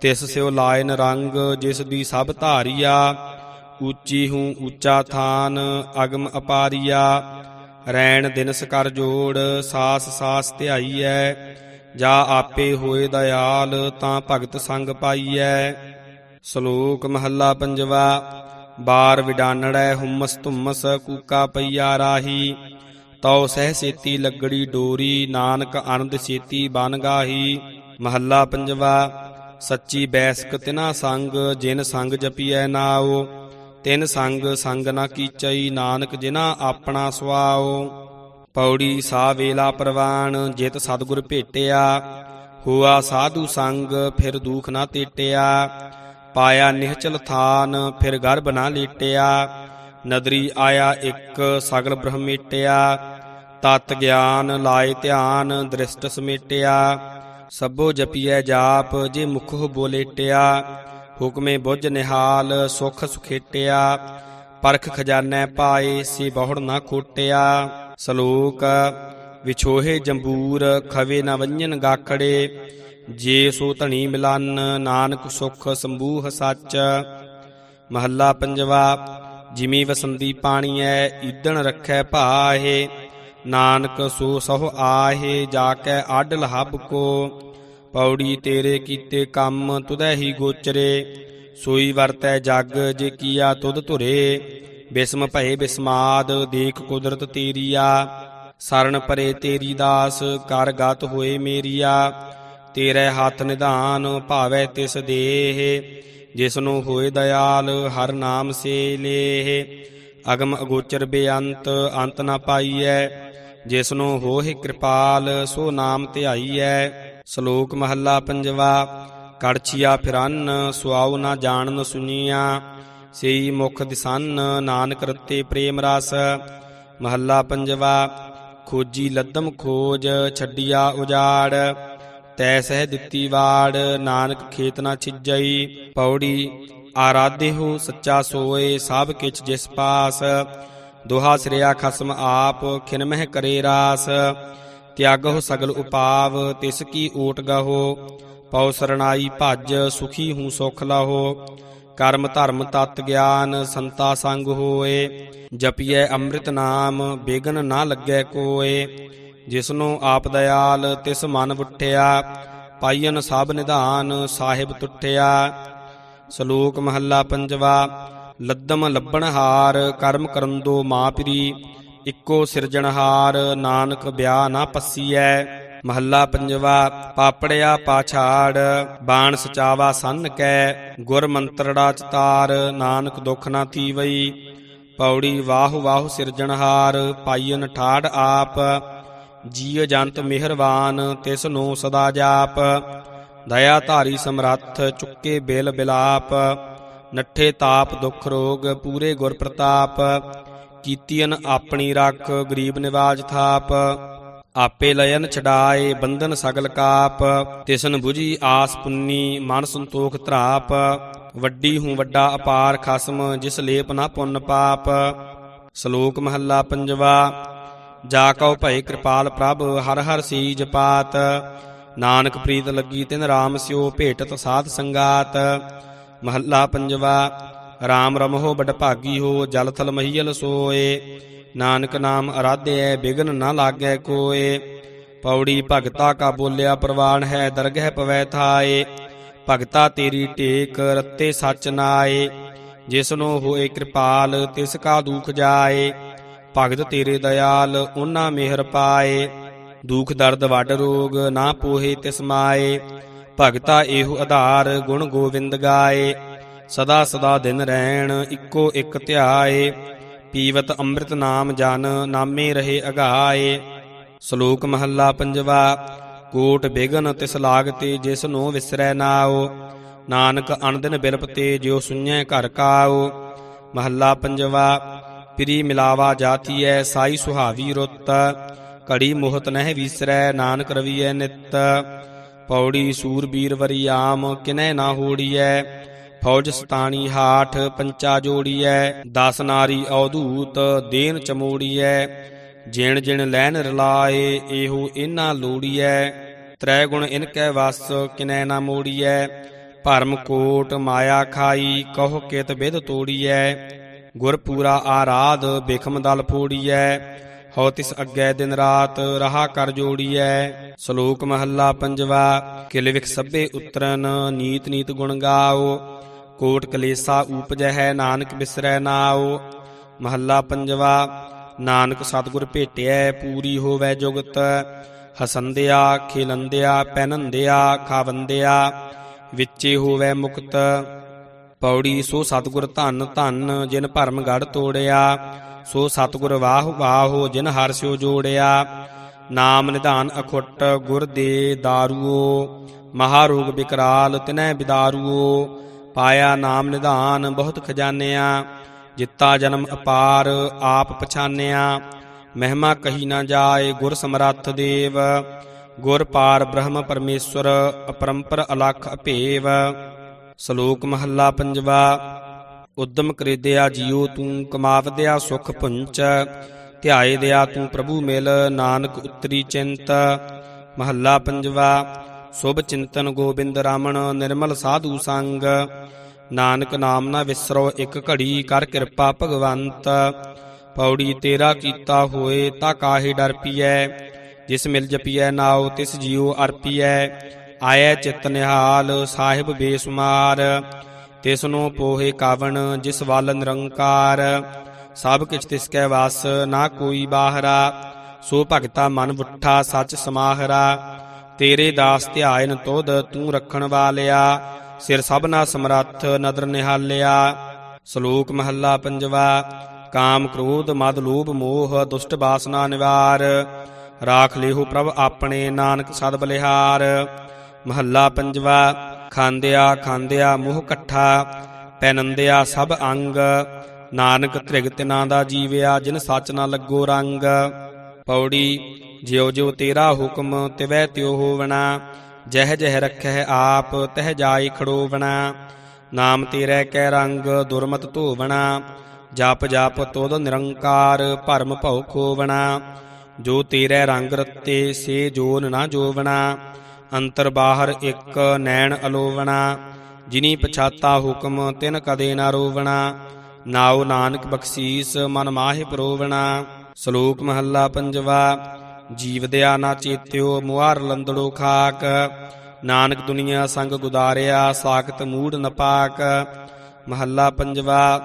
S1: ਤਿਸ ਸਿਉ ਲਾਇਨ ਰੰਗ, ਜਿਸ ਦੀ ਸਭ ਧਾਰੀਆ। ਉੱਚੀ ਹੂੰ ਉੱਚਾ ਥਾਨ, ਅਗਮ ਅਪਾਰੀਆ। ਰੈਣ ਦਿਨਸ ਕਰ ਜੋੜ, ਸਾਸ ਸਾਸ ਧਿਆਈਐ। ਜਾ ਆਪੇ ਹੋਏ ਦਇਆਲ, ਤਾਂ ਭਗਤ ਸੰਗ ਪਾਈਐ। ਸ਼ਲੋਕ ਮਹੱਲਾ ਪੰਜਵਾ, ਬਾਰ ਵਿਡਾਨੜੈ ਹੁਮਸ ਧੁਮਸ ਕੂਕਾ ਪਈਆ ਰਾਹੀ, ਤਉ ਸਹਿ ਸੇਤੀ ਲੱਗੜੀ ਡੋਰੀ, ਨਾਨਕ ਅਨੰਦ ਸੇਤੀ ਬਨ ਗਾਹੀ। ਮਹੱਲਾ ਪੰਜਵਾ, ਸੱਚੀ ਬੈਸਕ ਤਿਨਾ ਸੰਗ, ਜਿਨ ਸੰਗ ਜਪੀਐ ਨਾਉ, ਤਿਨ ਸੰਗ ਸੰਗ ਨਾ ਕੀਚਈ, ਨਾਨਕ ਜਿਨਾ ਆਪਣਾ ਸੁਆਉ। ਪੌੜੀ ਸਾ ਵੇਲਾ ਪ੍ਰਵਾਨ, ਜਿਤ ਸਤਿਗੁਰ ਭੇਟਿਆ, ਹੋਆ ਸਾਧੂ ਸੰਗ, ਫਿਰ ਦੁਖ ਨਾ ਤੇਟਿਆ। ਪਾਇਆ ਨਿਹਚਲ ਥਾਨ, ਫਿਰ ਗਰਭ ਨਾ ਲੀਟਿਆ। ਨਦਰੀ ਆਇਆ ਇੱਕ, ਸਗਲ ਬ੍ਰਹਮ ਮੇਟਿਆ। ਤਤ ਗਿਆਨ ਲਾਏ ਧਿਆਨ, ਦ੍ਰਿਸ਼ਟ ਸਮੇਟਿਆ। ਸਭੋ ਜਪੀਐ ਜਾਪ, ਜੇ ਮੁਖੋ ਬੋਲੇਟਿਆ। ਹੁਕਮੇ ਬੁੱਝ ਨਿਹਾਲ, ਸੁਖ ਸੁਖੇਟਿਆ। ਪਰਖ ਖਜ਼ਾਨੈ ਪਾਏ, ਸੇ ਬਹੁੜ ਨਾ ਖੋਟਿਆ। ਸ਼ਲੋਕ, ਵਿਛੋਹੇ ਜੰਬੂਰ, ਖਵੇ ਨਾ ਵੰਜਨ ਗਾਖੜੇ। ਜੇ ਸੋ ਧਣੀ ਮਿਲਨ, ਨਾਨਕ ਸੁਖ ਸੰਬੂਹ ਸੱਚ। ਮਹੱਲਾ ਪੰਜਵਾ, ਜਿਮੀ ਵਸੰਦੀ ਪਾਣੀ ਪਾਣੀਐ, ਈਦਣ ਰੱਖੈ ਭਾਹੇ। ਨਾਨਕ ਸੋ ਸਹੁ ਆਹੇ ਜਾ ਕੇ ਆਡ ਲਹਬ ਕੋ। ਪੌੜੀ ਤੇਰੇ ਕੀਤੇ ਕੰਮ, ਤੁਧੈ ਹੀ ਗੋਚਰੇ। ਸੋਈ ਵਰਤੈ ਜਗ, ਜੇ ਕੀਆ ਤੁਧ ਧੁਰੇ। ਬਿਸਮ ਭਏ ਬਿਸਮਾਦ, ਦੇਖ ਕੁਦਰਤ ਤੇਰੀ ਆ ਸਰਣ ਪਰੇ ਤੇਰੀ ਦਾਸ, ਕਰ ਗਤ ਹੋਏ ਮੇਰੀਆ। ਤੇਰੇ ਹੱਥ ਨਿਧਾਨ ਭਾਵੈ ਤਿਸ ਦੇਹ, ਜਿਸਨੂੰ ਹੋਏ ਦਇਆਲ ਹਰ ਨਾਮ ਸੇ ਲੇਹ। ਅਗਮ ਅਗੋਚਰ ਬੇਅੰਤ ਅੰਤ ਨਾ ਪਾਈਐ, ਜਿਸਨੂੰ ਹੋਏ ਕਿਰਪਾਲ ਸੋ ਨਾਮ ਧਿਆਈਐ। ਸ਼ਲੋਕ ਮਹੱਲਾ ਪੰਜਵਾ, ਕੜਛੀਆ ਫਿਰਨ, ਸੁਆਉ ਨਾ ਜਾਣਨ ਸੁਨੀਆਂ। ਸਈ ਮੁਖ ਦਿਸੰਨ, ਨਾਨਕ ਰਤੇ ਪ੍ਰੇਮ ਰਸ। ਮਹੱਲਾ ਪੰਜਵਾ, ਖੋਜੀ ਲੱਦਮ ਖੋਜ, ਛੱਡਿਆ ਉਜਾੜ। ਤੈ ਸਹਿ ਦਿੱਤੀ ਵਾੜ, ਨਾਨਕ ਖੇਤ ਨਾ ਛਿਜਈ, ਪੌੜੀ ਆਰਾਧੇ ਹੋ, ਸੱਚਾ ਸੋਏ, ਸਭ ਕਿਛ ਜਿਸ ਪਾਸ। ਦੋਹਾ ਸ੍ਰਿਆ ਖਸਮ ਆਪ ਖਿਨਮਹਿ ਕਰੇ ਰਾਸ। ਤਿਆਗਹੁ ਸਗਲ ਉਪਾਵ, ਤਿਸ ਕੀ ਓਟ ਗਹੋ। ਪਉ ਸਰਣਾਈ ਭਜ, ਸੁਖੀ ਹੂੰ ਸੁਖ ਲਹੋ। ਕਰਮ ਧਰਮ ਤਤ ਗਿਆਨ, ਸੰਤਾ ਸੰਗ ਹੋਏ। ਜਪੀਐ ਅੰਮ੍ਰਿਤ ਨਾਮ, ਬੇਗਨ ਨਾ ਲੱਗੈ ਕੋਏ। ਜਿਸਨੂੰ ਆਪ ਦਇਆਲ ਤਿਸ ਮਨ ਬੁੱਠਿਆ ਪਾਈਨ ਸਭ ਨਿਧਾਨ ਸਾਹਿਬ ਤੁਠਿਆ। ਸ਼ਲੋਕ ਮਹੱਲਾ ਪੰਜਵਾ, ਲੱਦਮ ਲੱਭਣ ਹਾਰ, ਕਰਮ ਕਰੰਦੋ ਮਾਪਰੀ, ਇੱਕੋ ਸਿਰਜਣਹਾਰ ਨਾਨਕ ਬਿਆ ਨਾ ਪੱਸੀਐ। ਮਹੱਲਾ ਪੰਜਵਾ, ਪਾਪੜਿਆ ਪਾਛਾੜ, ਬਾਣ ਸਚਾਵਾ ਸੰਨ ਕੈ। ਗੁਰ ਮੰਤਰੜਾ ਚਤਾਰ, ਨਾਨਕ ਦੁਖ ਨਾ ਤੀਵਈ। ਪੌੜੀ ਵਾਹ ਵਾਹ ਸਿਰਜਣਹਾਰ ਪਾਈਨ ਠਾੜ ਆਪ। ਜੀਵ ਜੰਤ ਮਿਹਰਬਾਨ ਤਿਸ ਨੂੰ ਸਦਾ ਜਾਪ। ਦਇਆ ਧਾਰੀ ਸਮਰੱਥ, ਚੁੱਕੇ ਬੇਲ ਬਿਲਾਪ। ਨੱਠੇ ਤਾਪ ਦੁਖ ਰੋਗ, ਪੂਰੇ ਗੁਰ ਪ੍ਰਤਾਪ। ਕੀਤੀਨ ਆਪਣੀ ਰੱਖ, ਗਰੀਬ ਨਿਵਾਜ ਥਾਪ। ਆਪੇ ਲਯਨ ਛਡਾਏ, ਬੰਧਨ ਸਗਲ ਕਾਪ। ਤਿਸਨ 부ਜੀ ਆਸ ਪੁੰਨੀ, ਮਨ ਸੰਤੋਖ ਧਰਾਪ। ਵੱਡੀ ਹੂੰ ਵੱਡਾ ਅਪਾਰ ਖਸਮ, ਜਿਸ ਲੇਪ ਨਾ ਪੁੰਨ ਪਾਪ। ਸ਼ਲੋਕ ਮਹੱਲਾ ਪੰਜਵਾ ਜਾ ਕਉ ਭਏ ਕਿਰਪਾਲ ਪ੍ਰਭ, ਹਰ ਹਰ ਸੀਜ ਪਾਤ। ਨਾਨਕ ਪ੍ਰੀਤ ਲੱਗੀ ਤਿਨ ਰਾਮ ਸਿਓ ਭੇਟਤ ਸਾਧ ਸੰਗਾਤ। ਮਹੱਲਾ ਪੰਜਵਾ, ਰਾਮ ਰਮਹੁ ਬੜ ਭਾਗੀ ਹੋ, ਜਲ ਥਲ ਮਹੀਲ ਸੋਏ। ਨਾਨਕ ਨਾਮ ਅਰਾਧਿਐ ਬਿਗਨ ਨਾ ਲਾਗੈ ਕੋਏ। ਪੌੜੀ ਭਗਤਾ ਕਾ ਬੋਲਿਆ, ਪ੍ਰਵਾਨ ਹੈ, ਦਰਗਹਿ ਪਵੈ ਥਾਏ। ਭਗਤਾ ਤੇਰੀ ਟੇਕ, ਰੱਤੇ ਸਚ ਨਾਏ। ਜਿਸਨੂੰ ਹੋਏ ਕਿਰਪਾਲ, ਤਿਸ ਕਾ ਦੁਖ ਜਾਏ। ਭਗਤ ਤੇਰੇ ਦਇਆਲ ਉਹਨਾਂ ਮਿਹਰ ਪਾਏ। ਦੁਖ, ਦਰਦ, ਵੱਡ ਰੋਗ ਨਾ ਪੋਹੇ ਤਿਸ ਮਾਏ। ਭਗਤਾ ਇਹੋ ਆਧਾਰ, ਗੁਣ ਗੋਵਿੰਦ ਗਾਏ। ਸਦਾ ਸਦਾ ਦਿਨ ਰਹਿਣ ਇੱਕੋ ਇੱਕ ਧਿਆਏ। ਪੀਵਤ ਅੰਮ੍ਰਿਤ ਨਾਮ ਜਨ, ਨਾਮੇ ਰਹੇ ਅਗਾਏ। ਸ਼ਲੋਕ ਮਹੱਲਾ ਪੰਜਵਾ, ਕੋਟ ਬਿਗਨ ਤਿਸ ਲਾਗਤੇ ਜਿਸ ਨੂੰ ਵਿਸਰੈ ਨਾਉ। ਨਾਨਕ ਅਨਦਿਨ ਬਿਲਪਤੇ ਜਿਉ ਸੁਣੈ ਘਰ ਕਾਉ। ਮਹੱਲਾ ਪੰਜਵਾ ਪ੍ਰੀ ਮਿਲਾਵਾ ਜਾਤੀਐ ਸਾਈ ਸੁਹਾਵੀ ਰੁੱਤ। ਘੜੀ ਮੋਹਤ ਨਹਿ ਵਿਸਰੈ, ਨਾਨਕ ਰਵੀਐ ਨਿਤ। ਪੌੜੀ ਸੂਰਬੀਰ ਵਰਿਆਮ ਕਿਨੈ ਨਾ ਹੋੜੀਐ। ਫੌਜ ਸਤਾਣੀ ਹਾਠ, ਪੰਚਾ ਜੋੜੀਐ। ਦਸ ਨਾਰੀ ਔਧੂਤ ਦੇਨ ਚਮੋੜੀਐ। ਜਿਣ ਜਿਣ ਲੈਨ ਰਲਾਏ, ਇਹੋ ਇਨਾ ਲੋੜੀਐ। ਤ੍ਰੈ ਗੁਣ ਇਨ ਕੈ ਵਸ, ਕਿਨੈ ਨਾ ਮੋੜੀਐ। ਭਰਮ ਕੋਟ ਮਾਇਆ ਖਾਈ, ਕਹੋ ਕਿਤ ਬਿਦ ਤੋੜੀਐ। ਗੁਰ ਪੂਰਾ ਆਰਾਧ ਬਿਖਮ ਦਲ ਫੋੜੀਐ ਹਉ ਤਿਸ ਅੱਗੇ ਦਿਨ ਰਾਤ ਰਹਾ ਕਰ ਜੋੜੀਐ। ਸ਼ਲੋਕ ਮਹੱਲਾ ਪੰਜਵਾ, ਕਿਲ ਵਿਖ ਸਭੇ ਉਤਰਨ, ਨੀਤ ਨੀਤ ਗੁਣ ਗਾਓ। ਕੋਟ ਕਲੇਸਾ ਊਪਜੈ ਹੈ ਨਾਨਕ ਬਿਸਰੈ ਨਾਉ ਮਹੱਲਾ ਪੰਜਵਾ, ਨਾਨਕ ਸਤਿਗੁਰ ਭੇਟਿਐ, ਪੂਰੀ ਹੋਵੈ ਜੁਗਤ। ਹਸੰਦਿਆ, ਖਿਲੰਦਿਆ, ਪੈਨੰਦਿਆ, ਖਾਵੰਦਿਆ, ਵਿੱਚੇ ਹੋਵੈ ਮੁਕਤ। ਪੌੜੀ, ਸੋ ਸਤਿਗੁਰ ਧੰਨ ਧੰਨ ਜਿਨ ਭਰਮ ਗੜ ਤੋੜਿਆ, ਸੋ ਸਤਿਗੁਰ ਵਾਹ ਵਾਹੋ ਜਿਨ ਹਰਿ ਸਿਓ ਜੋੜਿਆ। ਨਾਮ ਨਿਧਾਨ ਅਖੁੱਟ ਗੁਰ ਦੇ ਦਾਰੂਓ, ਮਹਾ ਰੋਗ ਬਿਕਰਾਲ ਤਿਨੈ ਬਿਦਾਰੂਓ। ਪਾਇਆ ਨਾਮ ਨਿਧਾਨ ਬਹੁਤ ਖਜ਼ਾਨਿਆ, ਜਿੱਤਾ ਜਨਮ ਅਪਾਰ ਆਪ ਪਛਾਨਿਆ। ਮਹਿਮਾ ਕਹੀ ਨਾ ਜਾਏ ਗੁਰ ਸਮਰੱਥ ਦੇਵ, ਗੁਰ ਪਾਰ ਬ੍ਰਹਮ ਪਰਮੇਸ਼ਵਰ ਅਪਰੰਪਰ ਅਲਖ ਅਭੇਵ। ਸ਼ਲੋਕ ਮਹੱਲਾ ਪੰਜਵਾ, ਉਦਮ ਕਰਿਦਿਆ ਜੀਉ ਤੂੰ ਕਮਾਵਦਿਆ ਸੁਖ ਪੁੰਚ ਧਿਆਏ ਦਿਆ ਤੂੰ ਪ੍ਰਭੂ ਮਿਲ, ਨਾਨਕ ਉਤਰੀ ਚਿੰਤ। ਮਹੱਲਾ ਪੰਜਵਾ, ਸੁਭ ਚਿੰਤਨ ਗੋਬਿੰਦ ਰਾਮਣ, ਨਿਰਮਲ ਸਾਧੂ ਸੰਗ। ਨਾਨਕ ਨਾਮ ਨਾ ਵਿਸਰੋ, ਇੱਕ ਘੜੀ ਕਰ ਕਿਰਪਾ ਭਗਵੰਤ। ਪੌੜੀ ਤੇਰਾ ਕੀਤਾ ਹੋਏ, ਤਾਂ ਕਾਹੇ ਡਰ ਪੀਐ? ਜਿਸ ਮਿਲ ਜਪੀਐ ਨਾਉ, ਤਿਸ ਜੀਉ ਅਰਪੀਐ। ਆਇਐ ਚਿਤ ਨਿਹਾਲ ਸਾਹਿਬ ਬੇਸੁਮਾਰ, ਤਿਸ ਨੂੰ ਪੋਹੇ ਕਾਵਣ ਜਿਸ ਵੱਲ ਨਿਰੰਕਾਰ। ਸਭ ਕਿਛ ਤਿਸ ਕੈ ਵਸ ਨਾ ਕੋਈ ਬਾਹਰਾ, ਸੋ ਭਗਤਾ ਮਨ ਵੁੱਠਾ ਸਚ ਸਮਾਹਰਾ। ਤੇਰੇ ਦਾਸ ਧਿਆਇਨ ਤੁਧ ਤੂੰ ਰੱਖਣ ਵਾਲਿਆ, ਸਿਰ ਸਭਨਾ ਸਮਰੱਥ ਨਦਰ ਨਿਹਾਲਿਆ। ਸ਼ਲੋਕ ਮਹੱਲਾ ਪੰਜਵਾ, ਕਾਮ ਕ੍ਰੋਧ ਮਦ ਲੋਭ ਮੋਹ ਦੁਸ਼ਟ ਬਾਸਨਾ ਨਿਵਾਰ। ਰਾਖ ਲਿਹੋ ਪ੍ਰਭ ਆਪਣੇ ਨਾਨਕ ਸਦ ਬਲਿਹਾਰ। ਮਹੱਲਾ ਪੰਜਵਾ, ਖਾਂਦਿਆ ਖਾਂਦਿਆ ਮੋਹ ਇਕੱਠਾ, ਪੈਨੰਦਿਆ ਸਭ ਅੰਗ, ਨਾਨਕ ਤ੍ਰਿਗ ਤਿਨਾਂ ਦਾ ਜੀਵਿਆ, ਜਿਨ ਸੱਚ ਨਾ ਲੱਗੋ ਰੰਗ। ਪੌੜੀ, ਜਿਉ ਜਿਉ ਤੇਰਾ ਹੁਕਮ, ਤਿਵੈ ਤਿਉ ਹੋਵਣਾ, ਜਹ ਜਹ ਰੱਖੈ ਆਪ, ਤਹ ਜਾਈ ਖੜੋਵਣਾ। ਨਾਮ ਤੇਰੇ ਕੈ ਰੰਗ, ਦੁਰਮਤ ਧੋਵਣਾ, ਜਪ ਜਪ ਤੋਦ ਨਿਰੰਕਾਰ, ਭਰਮ ਭਉ ਖੋਵਣਾ। ਜੋ ਤੇਰੇ ਰੰਗ ਰਤੇ, ਸੇ ਜੋਨ ਨਾ ਜੋਵਣਾ। ਅੰਤਰ ਬਾਹਰ ਇੱਕ ਨੈਣ ਅਲੋਵਣਾ, ਜਿਨੀ ਪਛਾਤਾ ਹੁਕਮ ਤਿਨ ਕਦੇ ਨਾ ਰੋਵਣਾ। ਨਾਉ ਨਾਨਕ ਬਖਸ਼ੀਸ ਮਨ ਮਾਹਿ ਪਰੋਵਣਾ। ਸ਼ਲੋਕ ਮਹੱਲਾ ਪੰਜਵਾ ਜੀਵਦਿਆ ਨਾ ਚੇਤਿਓ ਮੁਹਾਰ ਲੰਦੜੋ ਖਾਕ। ਨਾਨਕ ਦੁਨੀਆ ਸੰਗ ਗੁਦਾਰਿਆ, ਸਾਖਤ ਮੂੜ ਨਪਾਕ ਮਹੱਲਾ ਪੰਜਵਾ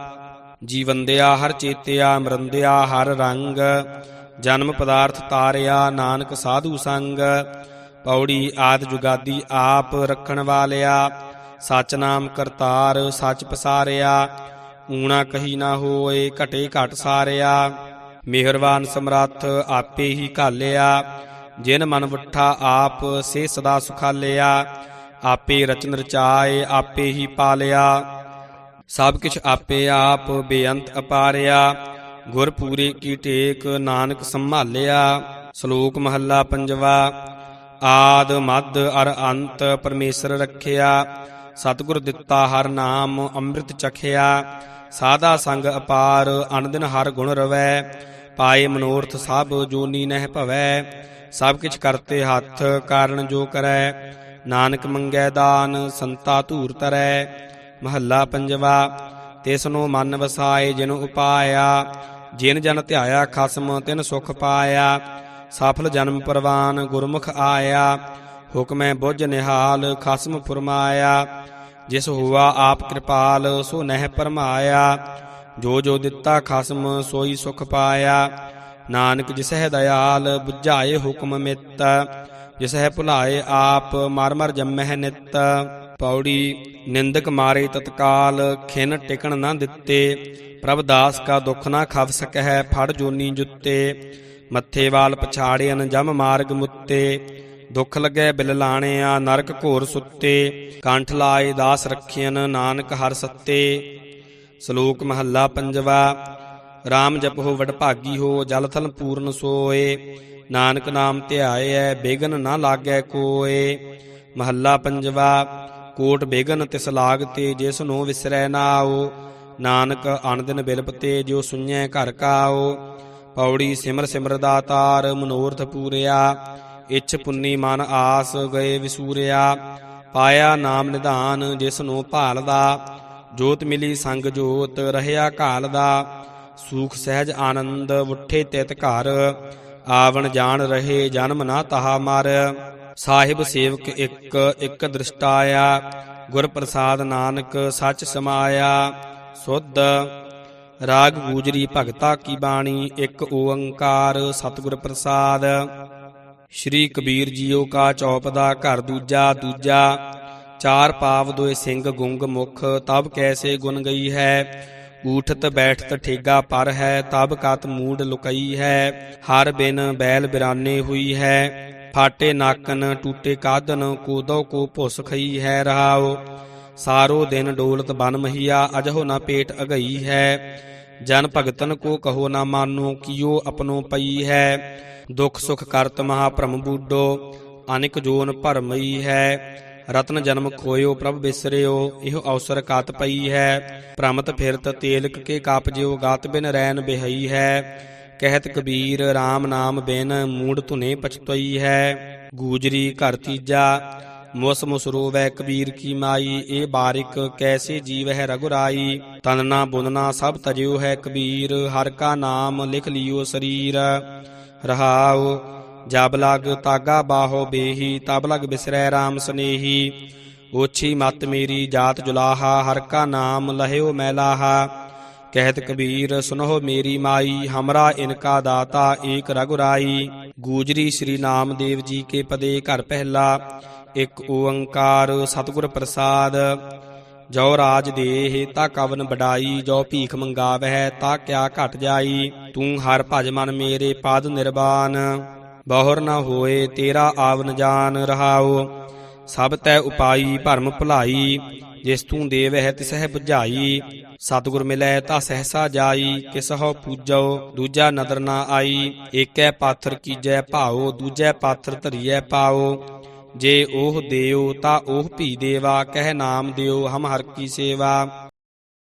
S1: ਜੀਵੰਦਿਆ ਹਰ ਚੇਤਿਆ ਮਰੰਦਿਆ ਹਰ ਰੰਗ। ਜਨਮ ਪਦਾਰਥ ਤਾਰਿਆ, ਨਾਨਕ ਸਾਧੂ ਸੰਗ। ਪੌੜੀ ਆਦ ਜੁਗਾਦੀ ਆਪ ਰੱਖਣ ਵਾਲਿਆ ਸਚ ਨਾਮ ਕਰਤਾਰ ਸਚ ਪਸਾਰਿਆ, ਊਣਾ ਕਹੀ ਨਾ ਹੋਏ ਘਟੇ ਘਟ ਸਾਰਿਆ। ਮਿਹਰਬਾਨ ਸਮਰੱਥ ਆਪੇ ਹੀ ਘਾਲਿਆ, ਜਿਨ ਮਨ ਵਠਾ ਆਪ ਸੇ ਸਦਾ ਸੁਖਾਲਿਆ, ਆਪੇ ਰਚਨ ਰਚਾਏ ਆਪੇ ਹੀ ਪਾਲਿਆ। ਸਭ ਕਿਛ ਆਪੇ ਆਪ ਬੇਅੰਤ ਅਪਾਰਿਆ ਗੁਰ ਪੂਰੇ ਕੀ ਟੇਕ ਨਾਨਕ ਸੰਭਾਲਿਆ। ਸ਼ਲੋਕ ਮਹੱਲਾ ਪੰਜਵਾ ਆਦ ਮਦ ਅਰ ਅੰਤ ਪਰਮੇਸ਼ਰ ਰੱਖਿਆ, ਸਤਿਗੁਰ ਦਿੱਤਾ ਹਰ ਨਾਮ, ਅੰਮ੍ਰਿਤ ਚਖਿਆ, ਸਾਦਾ ਸੰਗ ਅਪਾਰ ਅਨੰਦਨ ਹਰ ਗੁਣ ਰਵੈ, ਪਾਏ ਮਨੋਰਥ ਸਭ ਜੋਨੀ ਨਹਿ ਭਵੈ, ਸਭ ਕਿਛ ਕਰਤੇ ਹੱਥ, ਕਾਰਨ ਜੋ ਕਰੈ, ਨਾਨਕ ਮੰਗੈ ਦਾਨ, ਸੰਤਾ ਧੂਰ ਤਰੈ, ਮਹੱਲਾ ਪੰਜਵਾ ਤਿਸਨੂੰ ਮਨ ਵਸਾਏ ਜਿਨ ਉਪਾਇਆ, ਜਿਨ ਜਨ ਧਿਆਇਆ ਖਸਮ ਤਿਨ ਸੁਖ ਪਾਇਆ ਸਫਲ ਜਨਮ ਪਰਵਾਨ ਗੁਰਮੁਖ ਆਇਆ, ਹੁਕਮੈ ਬੁੱਝ ਨਿਹਾਲ ਖਸਮ ਫਰਮਾਇਆ। ਜਿਸ ਹੁਆ ਆਪ ਕਿਰਪਾਲ, ਸੋ ਨਹਿ ਪਰਮਾਇਆ। ਜੋ ਜੋ ਦਿੱਤਾ ਖਸਮ, ਸੋਈ ਸੁਖ ਪਾਇਆ। ਨਾਨਕ ਜਿਸਹਿ ਦਇਆਲ, ਬੁਝਾਏ ਹੁਕਮ ਮਿੱਤ। ਜਿਸਹਿ ਭੁਲਾਏ ਆਪ, ਮਰ ਮਰ ਜੰਮਹਿ ਨਿਤ। ਪੌੜੀ, ਨਿੰਦਕ ਮਾਰੇ ਤਤਕਾਲ, ਖਿਨ ਟਿਕਣ ਨਾ ਦਿੱਤੇ। ਪ੍ਰਭ ਦਾਸ ਕਾ ਦੁਖ ਨਾ ਖਵ ਸਕਹਿ, ਫੜ ਜੋਨੀ ਜੁੱਤੇ। ਮੱਥੇ ਵਾਲ ਪਛਾੜਿਆਨ ਜਮ ਮਾਰਗ ਮੁੱਤੇ। ਦੁੱਖ ਲੱਗੈ ਬਿਲ ਲਾਣਿਆ, ਨਰਕ ਘੋਰ ਸੁੱਤੇ। ਕੰਠ ਲਾਏ ਦਾਸ ਰੱਖਿਆਨ ਨਾਨਕ ਹਰ ਸੱਤੇ। ਸ਼ਲੋਕ ਮਹੱਲਾ ਪੰਜਵਾ RAM ਜਪੋ ਵਡਭਾਗੀ ਹੋ, ਜਲ ਥਲ ਪੂਰਨ ਸੋਏ। ਨਾਨਕ ਨਾਮ ਧਿਆਏ, ਬੇਗਨ ਨਾ ਲਾਗੈ ਕੋਏ। ਮਹੱਲਾ ਪੰਜਵਾ, ਕੋਟ ਬੇਗਨ ਤਿਸ ਲਾਗਤੇ, ਜਿਸ ਨੂੰ ਵਿਸਰੈ ਨਾ ਆਓ। ਨਾਨਕ ਅਣਦਿਨ ਬਿਲਪਤੇ ਜੋ ਸੁਣੈ ਘਰ ਕਾਓ। ਪੌੜੀ ਸਿਮਰ ਸਿਮਰ ਦਾਤਾਰ ਮਨੋਰਥ ਪੂਰਿਆ, ਇਛ ਪੁੰਨੀ ਮਨ ਆਸ ਗਏ ਵਿਸੂਰਿਆ। ਪਾਇਆ ਨਾਮ ਨਿਧਾਨ ਜਿਸ ਨੂੰ ਭਾਲਦਾ, ਜੋਤ ਮਿਲੀ ਸੰਗ ਜੋਤ ਰਹਿਆ ਘਾਲ ਦਾ ਸੂਖ ਸਹਿਜ ਆਨੰਦ ਉੱਠੇ ਤਿਤ ਘਰ, ਆਵਣ ਜਾਣ ਰਹੇ ਜਨਮ ਨਾ ਤਹਾ ਮਰ। ਸਾਹਿਬ ਸੇਵਕ ਇੱਕ ਇੱਕ ਦ੍ਰਿਸ਼ਟਾਇਆ ਗੁਰ ਪ੍ਰਸਾਦ ਨਾਨਕ ਸੱਚ ਸਮਾਇਆ। ਸੁਧ ਰਾਗ ਗੂਜਰੀ ਭਗਤਾ ਕੀ ਬਾਣੀ, ਇੱਕ ਓੰਕਾਰ ਸਤਿਗੁਰ ਪ੍ਰਸਾਦ। ਸ਼੍ਰੀ ਕਬੀਰ ਜੀਓ ਕਾ ਚੌਪ ਦਾ ਘਰ ਦੂਜਾ ਦੂਜਾ। ਚਾਰ ਪਾਵ ਦੋਏ ਸਿੰਘ ਗੁੰਗ ਮੁਖ, ਤਬ ਕੈਸੇ ਗੁਣ ਗਈ ਹੈ? ਊਠਤ ਬੈਠਤ ਠੇਗਾ ਪਰ ਹੈ, ਤਬ ਕਤ ਮੂਡ ਲੁਕਈ ਹੈ? ਹਰ ਬਿਨ ਬੈਲ ਬਿਰਾਨੇ ਹੋਈ ਹੈ। ਫਾਟੇ ਨਾਕਨ ਟੂਟੇ ਕਾਦਨ, ਕੋਦੋ ਕੋ ਭੁਸ ਖਈ ਹੈ ਰਹਾਓ ਸਾਰੋ ਦਿਨ ਡੋਲਤ ਬਨ ਮਹੀਆ, ਅਜਹੋ ਨਾ ਪੇਟ ਅਗਈ ਹੈ। ਜਨ ਭਗਤਨ ਕੋ ਕਹੋ ਨਾ ਮਾਨੋ ਕਿਉ ਆਪਣੋ ਪਈ ਹੈ। ਦੁਖ ਸੁਖ ਕਰਤ ਮਹਾ ਭ੍ਰਮ ਬੂਡੋ, ਅਨਿਕ ਜੋਨ ਭਰਮਈ ਹੈ। ਰਤਨ ਜਨਮ ਖੋਇਓ, ਪ੍ਰਭ ਬਿਸਰਿਓ, ਇਹੋ ਅਵਸਰ ਕਾਤ ਪਈ ਹੈ। ਭ੍ਰਮਤ ਫਿਰਤ ਤੇਲਕ ਕੇ ਕਾਪ ਜਿਉ, ਗਾਤ ਬਿਨ ਰੈਨ ਬਿਹਈ ਹੈ। ਕਹਿਤ ਕਬੀਰ RAM ਨਾਮ ਬਿਨ, ਮੂੜ ਧੁਨੇ ਪਛਤਈ ਹੈ। ਗੂਜਰੀ ਘਰ ਤੀਜਾ ਮੁਸ ਮੁਸ ਰੋਵੈ ਕਬੀਰ ਕੀ ਮਾਈ, ਇਹ ਬਾਰਿਕ ਕੈਸੇ ਜੀਵ ਹੈ ਰਗੁਰਾਈ? ਤਨਨਾ ਬੁਨਨਾ ਸਭ ਤਜਿਓ ਹੈ ਕਬੀਰ, ਹਰ ਕਾ ਨਾਮ ਲਿਖ ਲਿਓ ਸਰੀਰ। ਰਹਾਉ, ਜਬ ਲਗ ਤਾਗਾ ਬਾਹੋ ਬੇਹੀ, ਤਬ ਲਗ ਬਿਸਰੈ RAM ਸਨੇਹੀ। ਓਛੀ ਮਤ ਮੇਰੀ ਜਾਤ ਜੁਲਾਹਾ, ਹਰ ਕਾ ਨਾਮ ਲਹਿਓ ਮੈਲਾਹਾ। ਕਹਿਤ ਕਬੀਰ, ਸੁਨਹੁ ਮੇਰੀ ਮਾਈ, ਹਮਰਾ ਇਨਕਾ ਦਾਤਾ ਏਕ ਰਗੁਰਾਈ। ਗੂਜਰੀ ਸ੍ਰੀ ਨਾਮਦੇਵ ਜੀ ਕੇ ਪਦੇ ਘਰ ਪਹਿਲਾ ਇੱਕ ਓੰਕਾਰ ਸਤਿਗੁਰ ਪ੍ਰਸਾਦ। ਜੋ ਰਾਜ ਦੇਹ, ਤਾ ਕਵਨ ਬਡਾਈ ਜੋ ਭੀਖ ਮੰਗਾਵਹਿ, ਤਾ ਕਿਆ ਘਟ ਜਾਈ, ਤੂੰ ਹਰ ਭਜ ਮਨ ਮੇਰੇ ਪਾਦ ਨਿਰਵਾਨ। ਬਹੁਰ ਨਾ ਹੋਏ ਤੇਰਾ ਆਵਨ ਜਾਨ ਰਹਾਉ, ਸਭ ਤੈ ਉਪਾਈ ਭਰਮ ਭੁਲਾਈ, ਜਿਸ ਤੂੰ ਦੇਵਹਿ ਤਿਸਹਿ 부ਝਾਈ ਸਤਿਗੁਰ ਮਿਲੈ ਤਾ ਸਹਸਾ ਜਾਈ, ਕਿਸਹੁ ਪੂਜੋ ਦੂਜਾ ਨਦਰ ਨਾ ਆਈ, ਏਕੈ ਪਾਥਰ ਕੀਜੈ ਭਾਉ, ਦੂਜੈ ਪਾਥਰ ਧਰੀਐ ਪਾਉ। ਜੇ ਉਹ ਦਿਓ ਤਾਂ ਉਹ ਭੀ ਦੇਵਾ ਕਹਿ ਨਾਮ ਦਿਓ ਹਮ ਹਰ ਕੀ ਸੇਵਾ।